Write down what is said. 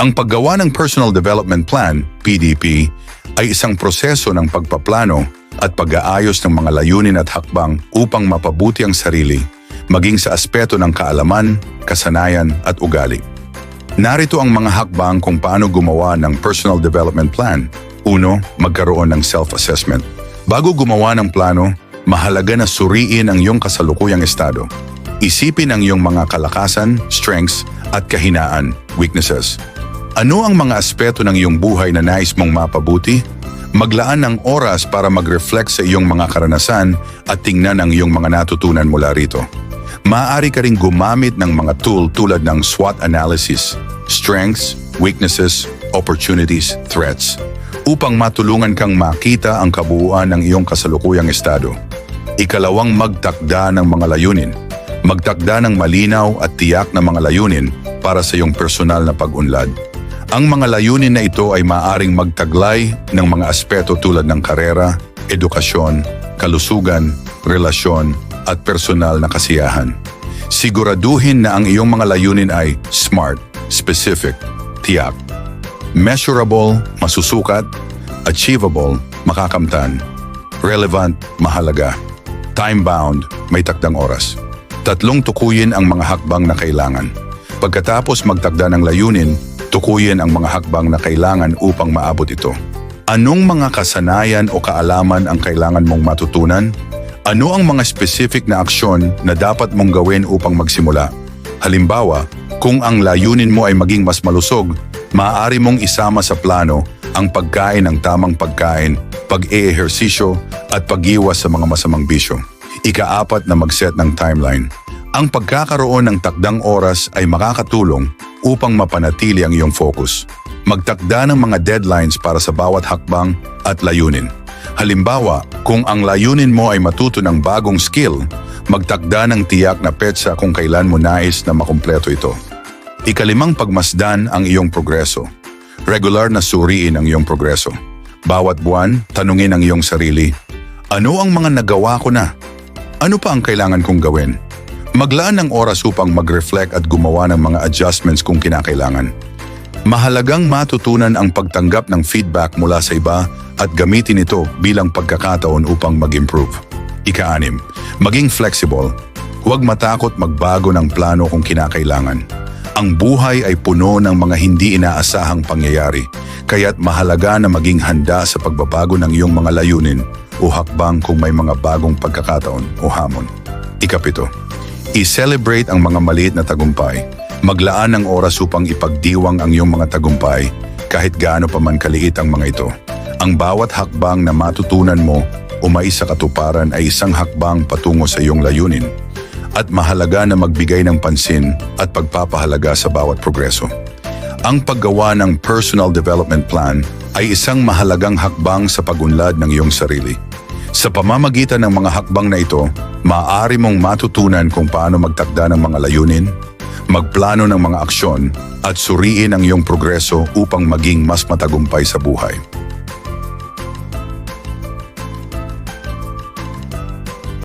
Ang paggawa ng Personal Development Plan, PDP, ay isang proseso ng pagpaplano at pag-aayos ng mga layunin at hakbang upang mapabuti ang sarili, maging sa aspeto ng kaalaman, kasanayan at ugali. Narito ang mga hakbang kung paano gumawa ng Personal Development Plan. Uno, magkaroon ng self-assessment. Bago gumawa ng plano, mahalaga na suriin ang iyong kasalukuyang estado. Isipin ang iyong mga kalakasan, strengths, at kahinaan, weaknesses. Ano ang mga aspeto ng iyong buhay na nais mong mapabuti? Maglaan ng oras para mag-reflect sa iyong mga karanasan at tingnan ang iyong mga natutunan mula rito. Maaari ka ring gumamit ng mga tool tulad ng SWOT analysis, strengths, weaknesses, opportunities, threats, upang matulungan kang makita ang kabuuan ng iyong kasalukuyang estado. Ikalawang magtakda ng mga layunin. Magtakda ng malinaw at tiyak na mga layunin para sa iyong personal na pag-unlad. Ang mga layunin na ito ay maaring magtaglay ng mga aspeto tulad ng karera, edukasyon, kalusugan, relasyon, at personal na kasiyahan. Siguraduhin na ang iyong mga layunin ay SMART, specific, tiyak, measurable, masusukat, achievable, makakamtan, relevant, mahalaga, time-bound, may takdang oras. Tatlong tukuyin ang mga hakbang na kailangan. Pagkatapos magtakda ng layunin, tukuyin ang mga hakbang na kailangan upang maabot ito. Anong mga kasanayan o kaalaman ang kailangan mong matutunan? Ano ang mga specific na aksyon na dapat mong gawin upang magsimula? Halimbawa, kung ang layunin mo ay maging mas malusog, maaari mong isama sa plano ang pagkain ng tamang pagkain, pag-eehersisyo at pag-iwas sa mga masamang bisyo. Ikaapat na mag-set ng timeline. Ang pagkakaroon ng takdang oras ay makakatulong upang mapanatili ang iyong focus. Magtakda ng mga deadlines para sa bawat hakbang at layunin. Halimbawa, kung ang layunin mo ay matuto ng bagong skill, magtakda ng tiyak na petsa kung kailan mo nais na makumpleto ito. Ikalimang pagmasdan ang iyong progreso. Regular na suriin ang iyong progreso. Bawat buwan, tanungin ang iyong sarili, ano ang mga nagawa ko na? Ano pa ang kailangan kong gawin? Maglaan ng oras upang mag-reflect at gumawa ng mga adjustments kung kinakailangan. Mahalagang matutunan ang pagtanggap ng feedback mula sa iba at gamitin ito bilang pagkakataon upang mag-improve. Ika-anim, maging flexible. Huwag matakot magbago ng plano kung kinakailangan. Ang buhay ay puno ng mga hindi inaasahang pangyayari, kaya't mahalaga na maging handa sa pagbabago ng iyong mga layunin o hakbang kung may mga bagong pagkakataon o hamon. Ikapito, i-celebrate ang mga maliit na tagumpay. Maglaan ng oras upang ipagdiwang ang iyong mga tagumpay kahit gaano pa man kaliit ang mga ito. Ang bawat hakbang na matutunan mo o maisa katuparan ay isang hakbang patungo sa iyong layunin at mahalaga na magbigay ng pansin at pagpapahalaga sa bawat progreso. Ang paggawa ng personal development plan ay isang mahalagang hakbang sa pagunlad ng iyong sarili. Sa pamamagitan ng mga hakbang na ito, maaari mong matutunan kung paano magtakda ng mga layunin, magplano ng mga aksyon, at suriin ang iyong progreso upang maging mas matagumpay sa buhay.